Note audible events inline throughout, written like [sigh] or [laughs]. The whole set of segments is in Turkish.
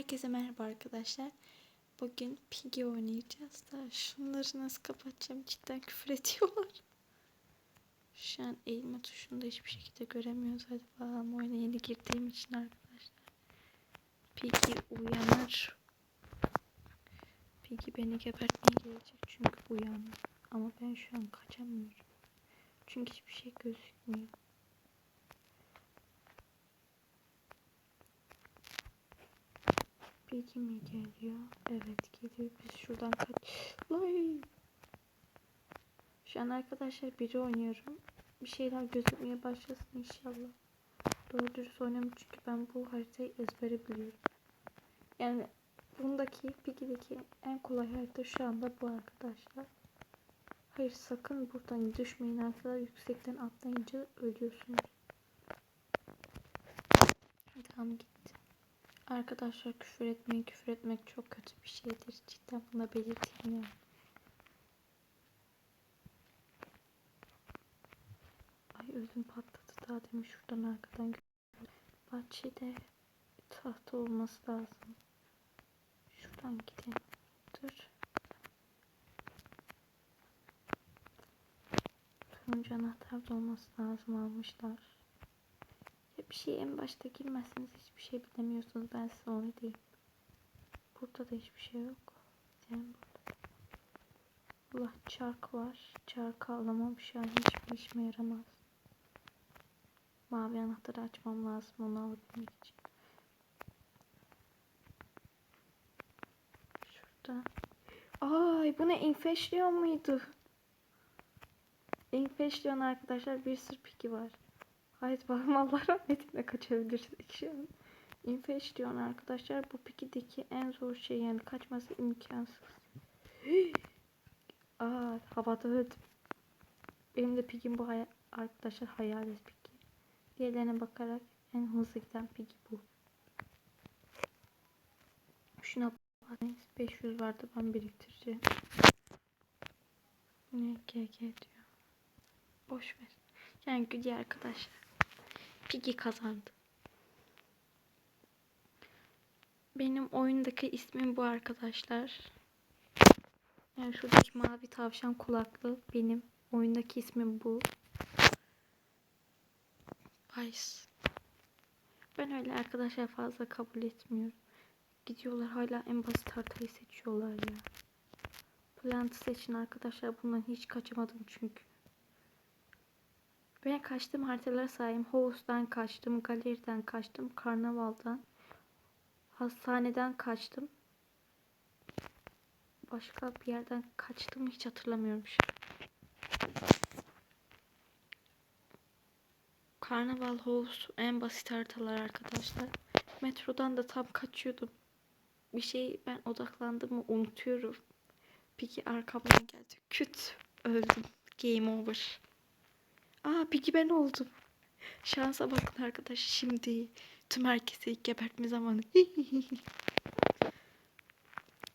Herkese merhaba arkadaşlar. Bugün Piggy oynayacağız da şunları nasıl kapatacağım cidden küfür [laughs] ediyorlar. Şu an eğilme tuşunu da hiçbir şekilde göremiyoruz. Hadi bakalım oyuna yeni girdiğim için arkadaşlar. Piggy uyanır. Piggy beni gebertmeye gelecek çünkü uyandı. Ama ben şu an kaçamıyorum. Çünkü hiçbir şey gözükmüyor. Bilgi mi geliyor? Evet geliyor. Biz şuradan kaç... Lay! Şu an arkadaşlar biri oynuyorum. Bir şeyler gözükmeye başlasın inşallah. Doğru dürüst oynamıyorum çünkü ben bu haritayı ezbere biliyorum. Yani bundaki Piggy'deki en kolay harita şu anda bu arkadaşlar. Hayır sakın buradan düşmeyin arkadaşlar. Yüksekten atlayınca ölüyorsunuz. Tamam gitti. Arkadaşlar küfür etmeyin. Küfür etmek çok kötü bir şeydir. Cidden buna belirteyim yani. Ay ödüm patladı daha demin şuradan arkadan. Bahçede tahta olması lazım. Şuradan gidelim. Dur. Turuncu anahtar da olması lazım almışlar. Bir şey en başta girmezseniz hiçbir şey bilemiyorsunuz. Ben size onu diyeyim. Burada da hiçbir şey yok. Gidelim burada. Allah çark var. Çarkı alamam şu an hiçbir işime yaramaz. Mavi anahtarı açmam lazım onu alabilmek için. Şurada. Ay bu ne infeksiyon muydu? Infeksiyon arkadaşlar bir sürü piki var. Haydi bakalım Allah rahmetine kaçabilirsek şu an. Infeksiyon arkadaşlar bu pikideki en zor şey yani kaçması imkansız. [gasps] Aa havada öldüm. Benim de pikim bu hay arkadaşlar hayalet piki. Diğerlerine bakarak en hızlı giden piki bu. Şuna bak. 500 vardı ben biriktireceğim. Ne GG diyor. Boş ver. Yani gidiyor arkadaşlar. Piggy kazandı. Benim oyundaki ismim bu arkadaşlar. Yani şuradaki mavi tavşan kulaklı benim oyundaki ismim bu. Vice. Ben öyle arkadaşlar fazla kabul etmiyorum. Gidiyorlar hala en basit haritayı seçiyorlar ya. Plant seçin arkadaşlar. Bundan hiç kaçamadım çünkü. Ben kaçtım haritalara sayayım. Hovuz'dan kaçtım, galeriden kaçtım, karnavaldan, hastaneden kaçtım. Başka bir yerden kaçtım hiç hatırlamıyorum şu an. Karnaval Hovuz en basit haritalar arkadaşlar. Metrodan da tam kaçıyordum. Bir şey ben odaklandım mı unutuyorum. Peki arkamdan geldi. Küt öldüm. Game over. Aa peki ben oldum. Şansa bakın arkadaş şimdi tüm herkese ilk gebertme zamanı. [laughs]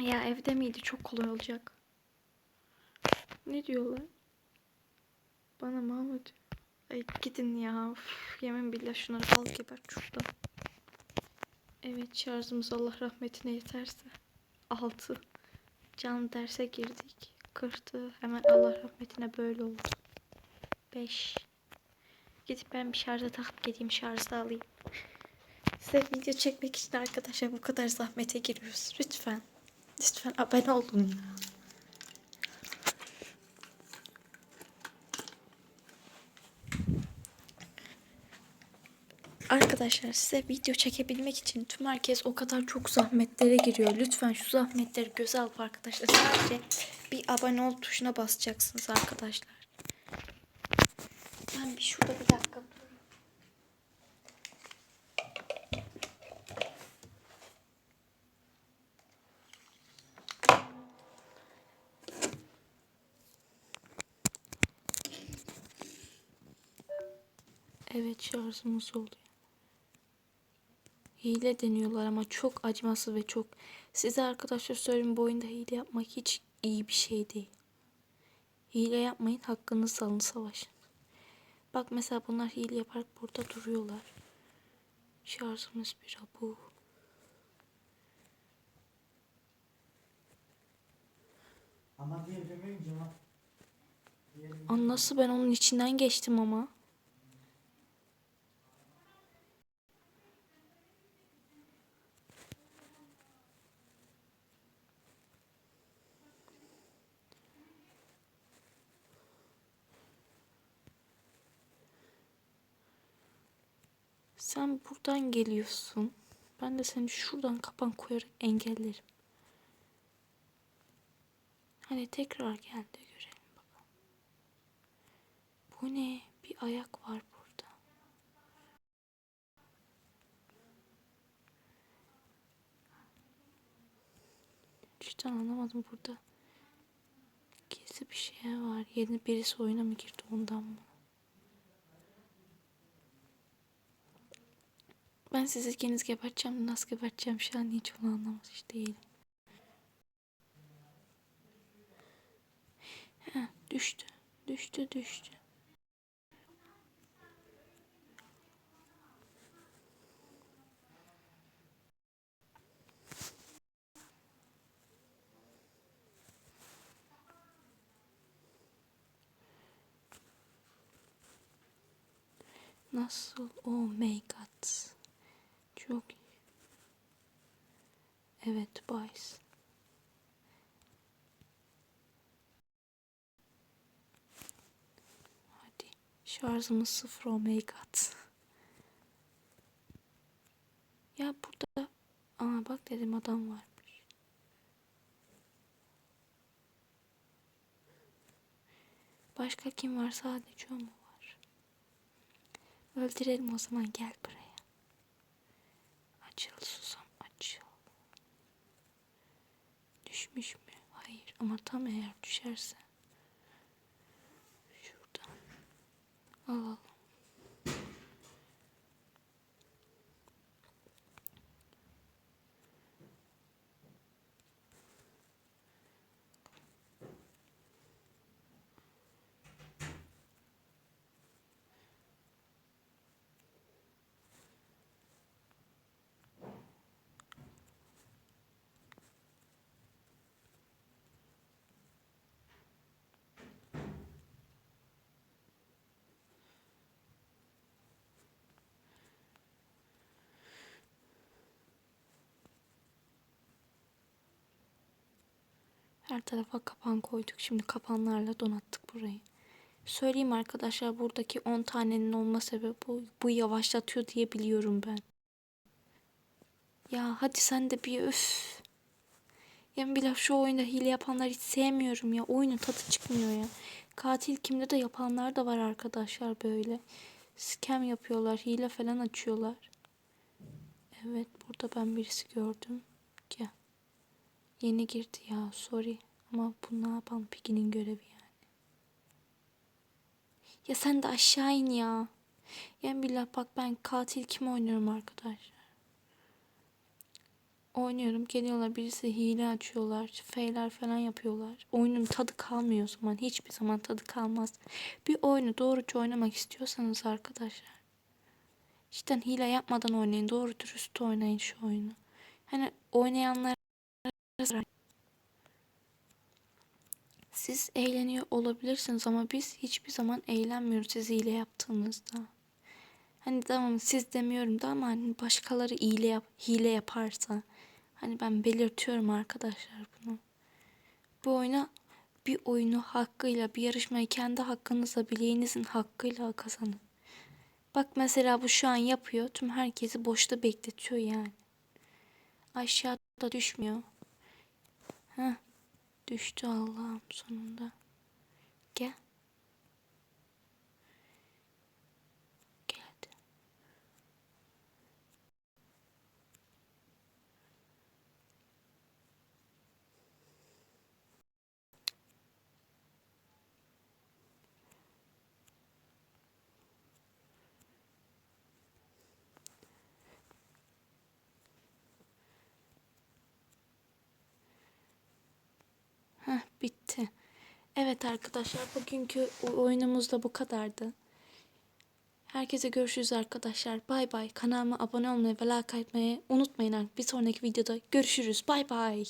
ya evde miydi? Çok kolay olacak. Ne diyorlar? Bana Mahmut. Ay gidin ya. Uf, yemin billah şunları al gebert şuradan. Evet şarjımız Allah rahmetine yeterse. 6. Can derse girdik. 40'tı. Hemen Allah rahmetine böyle oldu. 5. Gidip ben bir şarja takıp geleyim şarjda alayım. Size video çekmek için arkadaşlar bu kadar zahmete giriyoruz. Lütfen. Lütfen abone olun. Arkadaşlar size video çekebilmek için tüm herkes o kadar çok zahmetlere giriyor. Lütfen şu zahmetleri göze alıp arkadaşlar sadece bir abone ol tuşuna basacaksınız arkadaşlar. Ben bir şurada bir dakika durayım. Evet şarjımız oluyor. Hile deniyorlar ama çok acımasız ve çok... Size arkadaşlar söyleyeyim bu oyunda hile yapmak hiç iyi bir şey değil. Hile yapmayın hakkınızı alın savaşın. Bak mesela bunlar hile yaparak burada duruyorlar. Şarjımız bir bu. Ama diyebilir miyim ben onun içinden geçtim ama. Sen buradan geliyorsun. Ben de seni şuradan kapan koyarak engellerim. Hani tekrar gel de görelim bakalım. Bu ne? Bir ayak var burada. Cidden anlamadım burada. Gizli bir şey var. Yeni birisi oyuna mı girdi ondan mı? Ben sizi ikiniz geberteceğim. Nasıl geberteceğim şu an hiç onu anlamış değilim. Heh, düştü. Düştü düştü. Nasıl? Oh my god. Çok iyi. Evet boys. Hadi. Şarjımız sıfır oh my. Ya burada Aa bak dedim adam varmış. Başka kim var? Sadece o mu var? Öldürelim o zaman gel buraya. Ama tam eğer düşerse. Şuradan. Alalım. Her tarafa kapan koyduk. Şimdi kapanlarla donattık burayı. Söyleyeyim arkadaşlar buradaki 10 tanenin olma sebebi bu, bu yavaşlatıyor diye biliyorum ben. Ya hadi sen de bir öf. Yani billah şu oyunda hile yapanlar hiç sevmiyorum ya. Oyunun tadı çıkmıyor ya. Katil kimde de yapanlar da var arkadaşlar böyle. Scam yapıyorlar, hile falan açıyorlar. Evet burada ben birisi gördüm. Gel. Yeni girdi ya sorry. Ama bu ne yapalım Piki'nin görevi yani. Ya sen de aşağı in ya. Yani billah bak ben katil kim oynuyorum arkadaşlar. Oynuyorum geliyorlar birisi hile açıyorlar. Feyler falan yapıyorlar. Oyunun tadı kalmıyor o zaman. Hiçbir zaman tadı kalmaz. Bir oyunu doğruca oynamak istiyorsanız arkadaşlar. Cidden hile yapmadan oynayın. Doğru dürüst oynayın şu oyunu. Hani oynayanlar siz eğleniyor olabilirsiniz ama biz hiçbir zaman eğlenmiyoruz siz hile yaptığınızda. Hani tamam siz demiyorum da ama hani başkaları hile, yap hile yaparsa. Hani ben belirtiyorum arkadaşlar bunu. Bu oyuna bir oyunu hakkıyla bir yarışmayı kendi hakkınızla bileğinizin hakkıyla kazanın. Bak mesela bu şu an yapıyor. Tüm herkesi boşta bekletiyor yani. Aşağıda düşmüyor. Heh. Düştü Allah'ım sonunda. Gel. Heh, bitti. Evet arkadaşlar bugünkü oyunumuz da bu kadardı. Herkese görüşürüz arkadaşlar. Bay bay. Kanalıma abone olmayı ve like atmayı unutmayın. Bir sonraki videoda görüşürüz. Bay bay.